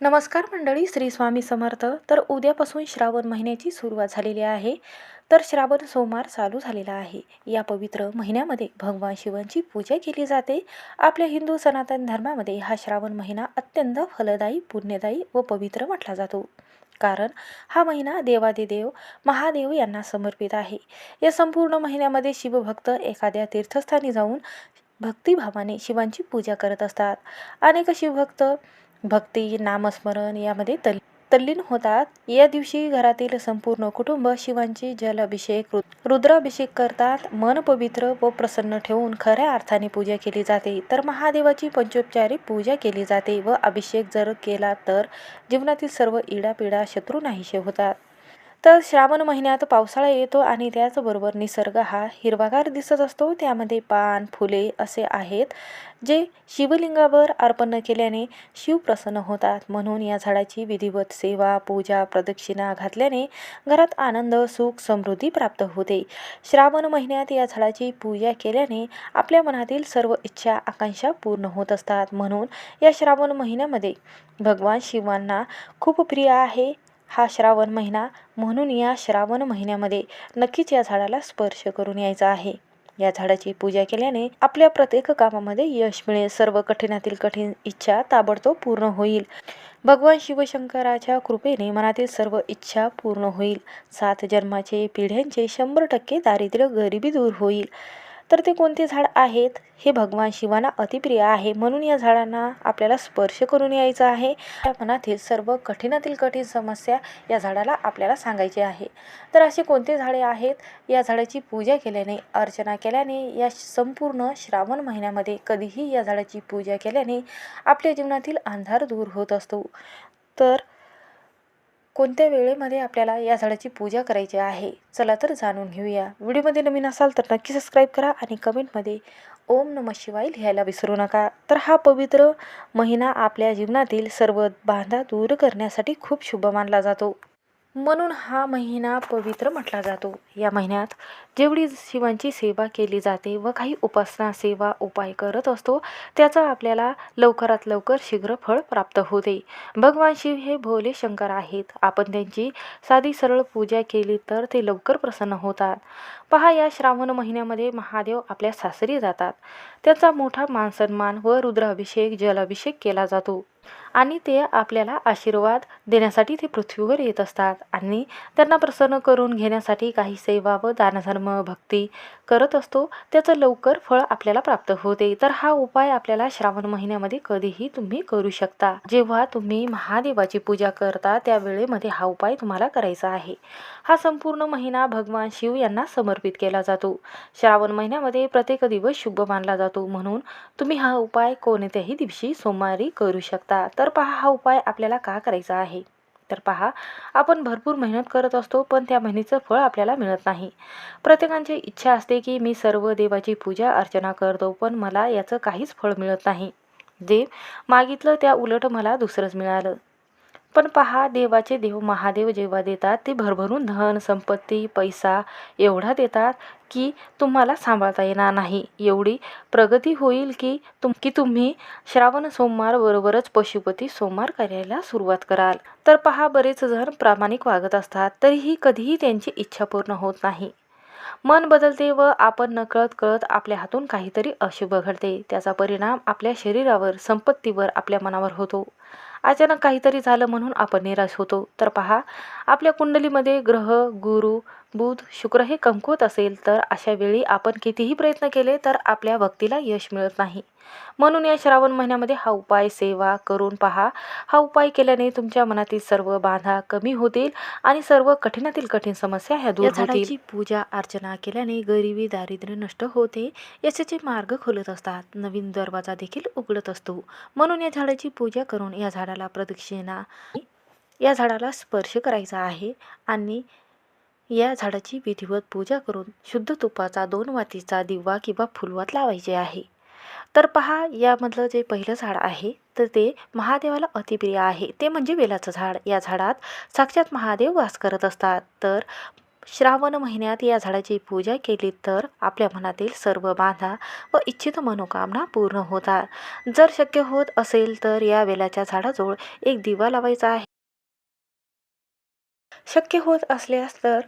नमस्कार मंडळी श्री स्वामी समर्थ. तर उद्यापासून श्रावण महिन्याची सुरुवात झालेली आहे. तर श्रावण सोमवार चालू झालेला आहे. या पवित्र महिन्यामध्ये भगवान शिवांची पूजा केली जाते. आपल्या हिंदू सनातन धर्मामध्ये हा श्रावण महिना अत्यंत फलदायी पुण्यदायी व पवित्र म्हटला जातो. कारण हा महिना देवादिदेव महादेव यांना समर्पित आहे. या संपूर्ण महिन्यामध्ये शिवभक्त एखाद्या तीर्थस्थानी जाऊन भक्तिभावाने शिवांची पूजा करत असतात. अनेक शिवभक्त भक्ती नामस्मरण यामध्ये तल तल्लीन होतात. या दिवशी घरातील संपूर्ण कुटुंब शिवांची जलाभिषेक रु रुद्राभिषेक करतात. मन पवित्र व प्रसन्न ठेवून खऱ्या अर्थाने पूजा केली जाते. तर महादेवाची पंचोपचारी पूजा केली जाते व अभिषेक जर केला तर जीवनातील सर्व इडापिडा शत्रू नाहीसे होतात. तर श्रावण महिन्यात पावसाळा येतो आणि त्याचबरोबर निसर्ग हा हिरवागार दिसत असतो. त्यामध्ये पान फुले असे आहेत जे शिवलिंगावर अर्पण केल्याने शिव प्रसन्न होतात. म्हणून या झाडाची विधिवत सेवा पूजा प्रदक्षिणा घातल्याने घरात आनंद सुख समृद्धी प्राप्त होते. श्रावण महिन्यात या झाडाची पूजा केल्याने आपल्या मनातील सर्व इच्छा आकांक्षा पूर्ण होत असतात. म्हणून या श्रावण महिन्यामध्ये भगवान शिवांना खूप प्रिय आहे. हा श्रावण महिना म्हणून या श्रावण महिन्यामध्ये नक्कीच या झाडाला स्पर्श करून यायचा आहे. या झाडाची पूजा केल्याने आपल्या प्रत्येक कामामध्ये यश मिळेल. सर्व कठीणातील कठीण इच्छा ताबडतोब पूर्ण होईल. भगवान शिवशंकराच्या कृपेने मनातील सर्व इच्छा पूर्ण होईल. सात जन्माचे पिढ्यांचे शंभर टक्के दारिद्र्य गरिबी दूर होईल. तर ते कोणते झाड आहेत? हे भगवान शिवांना अतिप्रिय आहे. म्हणून या झाडांना आपल्याला स्पर्श करून यायचं आहे. या मनातील सर्व कठीणातील कठीण समस्या या झाडाला आपल्याला सांगायची आहे. तर असे कोणते झाडे आहेत? या झाडाची पूजा केल्याने अर्चना केल्याने या संपूर्ण श्रावण महिन्यामध्ये कधीही या झाडाची पूजा केल्याने आपल्या जीवनातील अंधार दूर होत असतो. तर कोणत्या वेळेमध्ये आपल्याला या झाडाची पूजा करायची आहे? चला तर जाणून घेऊया. व्हिडिओमध्ये नवीन असाल तर नक्की सबस्क्राईब करा आणि कमेंटमध्ये ओम नम शिवाय लिहायला विसरू नका. तर हा पवित्र महिना आपल्या जीवनातील सर्व बांधा दूर करण्यासाठी खूप शुभ मानला जातो. म्हणून हा महिना पवित्र म्हटला जातो. या महिन्यात जेवढी शिवांची सेवा केली जाते व काही उपासना सेवा उपाय करत असतो त्याचा आपल्याला लवकरात लवकर शीघ्र फळ प्राप्त होते. भगवान शिव हे भोले शंकर आहेत. आपण त्यांची साधी सरळ पूजा केली तर ते लवकर प्रसन्न होतात. पहा या श्रावण महिन्यामध्ये महादेव आपल्या सासरी जातात. त्याचा मोठा मानसन्मान व रुद्राभिषेक जलाभिषेक केला जातो. आणि ते आपल्याला आशीर्वाद देण्यासाठी ते पृथ्वीवर येत असतात आणि त्यांना प्रसन्न करून घेण्यासाठी काही सेवा व दानधर्म भक्ती करत असतो. त्याचं लवकर फळ आपल्याला प्राप्त होते. तर हा उपाय आपल्याला श्रावण महिन्यामध्ये कधीही तुम्ही करू शकता. जेव्हा तुम्ही महादेवाची पूजा करता त्यावेळेमध्ये हा उपाय तुम्हाला करायचा आहे. हा संपूर्ण महिना भगवान शिव यांना समर्पित केला जातो. श्रावण महिन्यामध्ये प्रत्येक दिवस शुभ मानला जातो म्हणून तुम्ही हा उपाय कोणत्याही दिवशी सोमवारी करू शकता. तर पहा हा उपाय आपल्याला का करायचा आहे? तर पहा आपण भरपूर मेहनत करत असतो पण त्या मेहनतीचं फळ आपल्याला मिळत नाही. प्रत्येकांची इच्छा असते की मी सर्व देवाची पूजा अर्चना करतो पण मला याचं काहीच फळ मिळत नाही. जे मागितलं त्या उलट मला दुसरंच मिळालं. पण पहा देवाचे देव महादेव जेव्हा देतात ते भरभरून धन संपत्ती पैसा एवढा देतात की तुम्हाला सांभाळता येणार नाही. एवढी प्रगती होईल की तुम की तुम्ही श्रावण सोमवार बरोबरच पशुपती सोमवार करायला सुरुवात कराल. तर पहा बरेच जण प्रामाणिक वागत असतात तरीही कधीही त्यांची इच्छा पूर्ण होत नाही. मन बदलते व आपण नकळत कळत आपल्या हातून काहीतरी अशुभ घडते त्याचा परिणाम आपल्या शरीरावर संपत्तीवर आपल्या मनावर होतो. अचानक काहीतरी झालं म्हणून आपण निराश होतो. तर पहा आपल्या कुंडलीमध्ये ग्रह गुरु बुध शुक्र हे कमकुवत असेल तर अशा वेळी आपण कितीही प्रयत्न केले तर आपल्या भक्तीला यश मिळत नाही. म्हणून या श्रावण महिन्यामध्ये हा उपाय सेवा करून पहा. हा उपाय केल्याने तुमच्या मनातील सर्व बाधा कमी होतील आणि सर्व कठीणातील कठीण समस्या ह्या दूर होतील. पूजा अर्चना केल्याने गरिबी दारिद्र्य नष्ट होते. यशाचे मार्ग खोलत असतात. नवीन दरवाजा देखील उघडत असतो. म्हणून या झाडाची पूजा करून या झाडाला प्रदक्षिणा या झाडाला स्पर्श करायचा आहे आणि या झाडाची विधिवत पूजा करून शुद्ध तुपाचा दोन वातीचा दिवा किंवा फुलवात लावायचे आहे. तर पहा यामधलं जे पहिलं झाड आहे तर ते महादेवाला अतिप्रिय आहे. ते म्हणजे वेलाचं झाड. या झाडात साक्षात महादेव वास करत असतात. तर श्रावण महिन्यात या झाडाची पूजा केली तर आपल्या मनातील सर्व बाधा व इच्छित मनोकामना पूर्ण होतात. जर शक्य होत असेल तर या वेलाच्या झाडाजवळ एक दिवा लावायचा आहे. शक्य होत असल्यास तर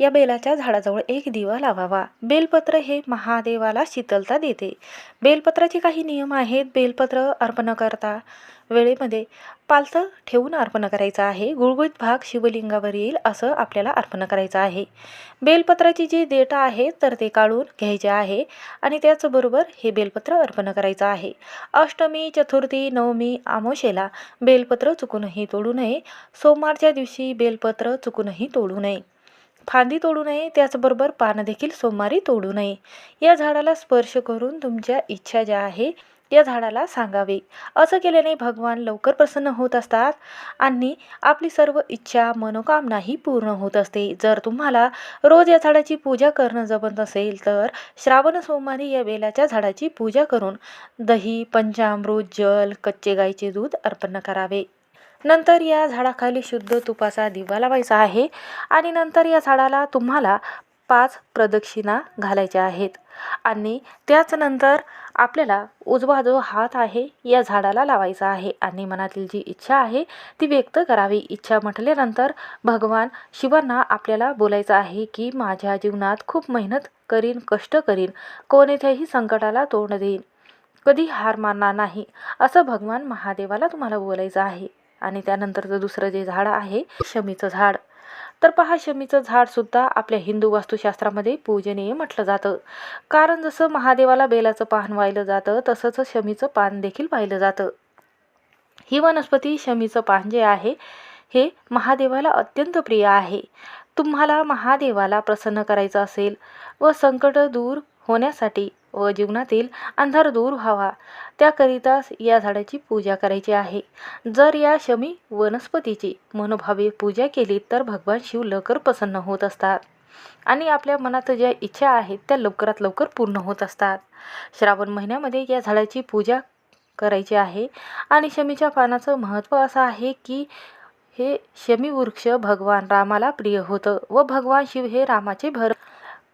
या बेलाच्या झाडाजवळ एक दिवा लावावा. बेलपत्र हे महादेवाला शीतलता देते. बेलपत्राचे काही नियम आहेत. बेलपत्र अर्पण करता. वेळेमध्ये पालथं ठेवून अर्पण करायचं आहे. गुळगुळीत भाग शिवलिंगावर येईल असं आपल्याला अर्पण करायचं आहे. बेलपत्राची जी देठं आहे तर ते काढून घ्यायचे आहे आणि त्याचबरोबर हे बेलपत्र अर्पण करायचं आहे. अष्टमी चतुर्थी नवमी आमोशेला बेलपत्र चुकूनही तोडू नये. सोमवारच्या दिवशी बेलपत्र चुकूनही तोडू नये. फांदी तोडू नये त्याचबरोबर पानदेखील सोमवारी तोडू नये. या झाडाला स्पर्श करून तुमच्या इच्छा ज्या आहे या झाडाला सांगावे. असं केल्याने भगवान लवकर प्रसन्न होत असतात आणि आपली सर्व इच्छा मनोकामनाही पूर्ण होत असते. जर तुम्हाला रोज या झाडाची पूजा करणं जमत असेल तर श्रावण सोमवारी या बेलाच्या झाडाची पूजा करून दही पंचामृत जल कच्चे गाईचे दूध अर्पण करावे. नंतर या झाडाखाली शुद्ध तुपाचा दिवा लावायचा आहे आणि नंतर या झाडाला तुम्हाला पाच प्रदक्षिणा घालायच्या आहेत. आणि त्याचनंतर आपल्याला उजवा जो हात आहे या झाडाला लावायचा आहे. आणि मनातील जी इच्छा आहे ती व्यक्त करावी. इच्छा म्हटल्यानंतर भगवान शिवांना आपल्याला बोलायचं आहे की माझ्या जीवनात खूप मेहनत करीन कष्ट करीन. कोणत्याही संकटाला तोंड देईन. कधी हार मानणार नाही. असं भगवान महादेवाला तुम्हाला बोलायचं आहे. आणि त्यानंतरचं दुसरं जे झाड आहे शमीचं झाड. तर पहा शमीचं झाडसुद्धा आपल्या हिंदू वास्तुशास्त्रामध्ये पूजनीय म्हटलं जातं. कारण जसं महादेवाला बेलाचं पान वाहिलं जातं तसंच शमीचं पान देखील पाहिलं जातं. ही वनस्पती शमीचं पान जे आहे हे महादेवाला अत्यंत प्रिय आहे. तुम्हाला महादेवाला प्रसन्न करायचं असेल व संकट दूर होण्यासाठी व जीवनातील अंधार दूर व्हावा. त्याकरिताच या झाडाची पूजा करायची आहे. जर या शमी वनस्पतीची मनोभावे पूजा केली तर भगवान शिव लवकर प्रसन्न होत असतात. आणि आपल्या मनात ज्या इच्छा आहेत त्या लवकरात लवकर पूर्ण होत असतात. श्रावण महिन्यामध्ये या झाडाची पूजा करायची आहे. आणि शमीच्या पानाचं महत्त्व असं आहे की हे शमी वृक्ष भगवान रामाला प्रिय होतं व भगवान शिव हे रामाचे भर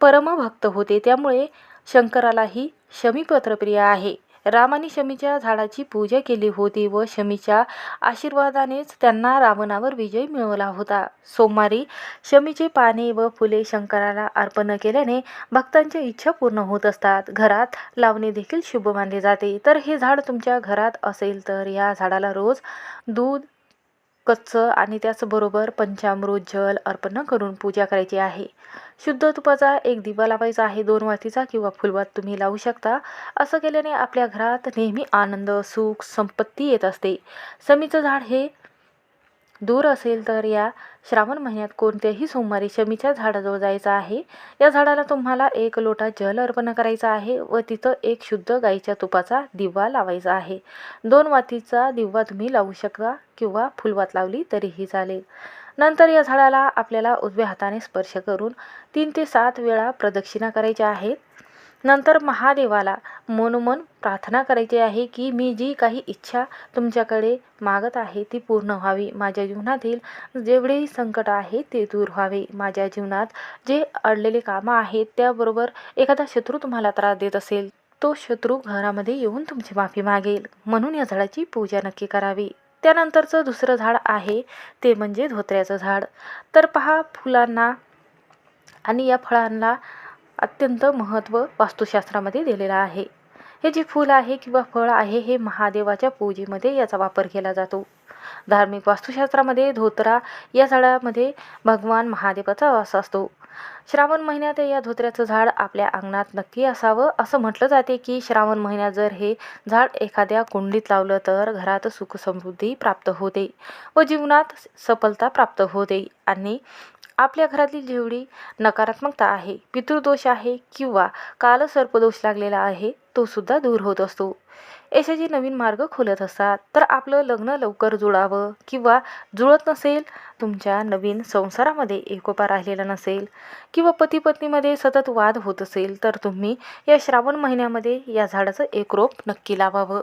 परमभक्त होते. त्यामुळे शंकरालाही शमीपत्र प्रिय आहे. रामाने शमीच्या झाडाची पूजा केली होती व शमीच्या आशीर्वादानेच त्यांना रावणावर विजय मिळवला होता. सोमवारी शमीची पाने व फुले शंकराला अर्पण केल्याने भक्तांच्या इच्छा पूर्ण होत असतात. घरात लावणे देखील शुभ मानले जाते. तर हे झाड तुमच्या घरात असेल तर या झाडाला रोज दूध कच्चं आणि त्याचबरोबर पंचामृत जल अर्पण करून पूजा करायची आहे. शुद्ध तुपाचा एक दिवा लावायचा आहे दोन वातीचा किंवा फुलवात तुम्ही लावू शकता. असं केल्याने आपल्या घरात नेहमी आनंद सुख संपत्ती येत असते. समीचं झाड हे दूर असेल तर या श्रावण महिन्यात कोणत्याही सोमवारी शमीच्या झाडाजवळ जायचं आहे. या झाडाला तुम्हाला एक लोटा जल अर्पण करायचा आहे व तिथं एक शुद्ध गाईच्या तुपाचा दिवा लावायचा आहे. दोन वातीचा दिवा तुम्ही लावू शकता किंवा फुलवात लावली तरीही चालेल. नंतर या झाडाला आपल्याला उजव्या हाताने स्पर्श करून तीन ते सात वेळा प्रदक्षिणा करायच्या आहेत. नंतर महादेवाला मनोमन प्रार्थना करायची आहे की मी जी काही इच्छा तुमच्याकडे मागत आहे ती पूर्ण व्हावी. माझ्या जीवनातील जेवढेही संकट आहे ते दूर व्हावे. माझ्या जीवनात जे अडलेले कामं आहेत त्याबरोबर एखादा शत्रू तुम्हाला त्रास देत असेल तो शत्रू घरामध्ये येऊन तुमची माफी मागेल. म्हणून या झाडाची पूजा नक्की करावी. त्यानंतरचं दुसरं झाड आहे ते म्हणजे धोत्र्याचं झाड. तर पहा फुलांना आणि या फळांना अत्यंत महत्त्व वास्तुशास्त्रामध्ये दिलेलं आहे. हे जे फूल आहे किंवा फळ आहे हे महादेवाच्या पूजेमध्ये याचा वापर केला जातो. धार्मिक वास्तुशास्त्रामध्ये धोत्रा या झाडामध्ये भगवान महादेवाचा वास असतो. श्रावण महिन्यात या धोत्र्याचं झाड आपल्या अंगणात नक्की असावं असं म्हटलं जाते की श्रावण महिन्यात जर हे झाड एखाद्या कुंडीत लावलं तर घरात सुखसमृद्धी प्राप्त होते व जीवनात सफलता प्राप्त होते आणि आपल्या घरातली जेवढी नकारात्मकता आहे पितृदोष आहे किंवा कालसर्पदोष लागलेला आहे तो सुद्धा दूर होत असतो. यशाचे नवीन मार्ग खोलत असतात. तर आपलं लग्न लवकर जुळावं किंवा जुळत नसेल तुमच्या नवीन संसारामध्ये एकोपा राहिलेला नसेल किंवा पती पत्नीमध्ये सतत वाद होत असेल तर तुम्ही या श्रावण महिन्यामध्ये या झाडाचं एक रोप नक्की लावावं.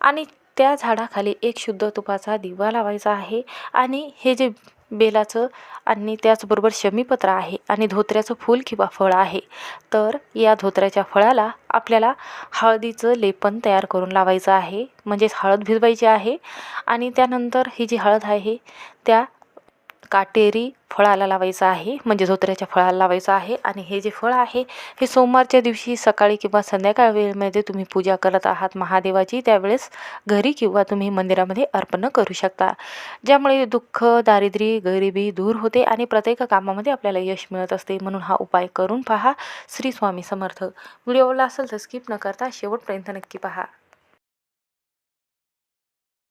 आणि त्या झाडाखाली एक शुद्ध तुपाचा दिवा लावायचा आहे. आणि हे जे बेलाचं आणि त्याचबरोबर शमीपत्र आहे आणि धोत्र्याचं फूल किंवा फळ आहे. तर या धोत्र्याच्या फळाला आपल्याला हळदीचं लेपन तयार करून लावायचं आहे. म्हणजेच हळद भिजवायची आहे आणि त्यानंतर ही जी हळद आहे त्या काटेरी फळाला लावायचं आहे म्हणजे धोत्र्याच्या फळाला लावायचं आहे. आणि हे जे फळ आहे हे सोमवारच्या दिवशी सकाळी किंवा संध्याकाळ वेळेमध्ये तुम्ही पूजा करत आहात महादेवाची त्यावेळेस घरी किंवा तुम्ही मंदिरामध्ये अर्पण करू शकता. ज्यामुळे दुःख दारिद्र्य गरिबी दूर होते आणि प्रत्येक कामामध्ये आपल्याला यश मिळत असते. म्हणून हा उपाय करून पहा. श्री स्वामी समर्थ. व्हिडिओला असेल तर स्किप न करता शेवटपर्यंत नक्की पहा.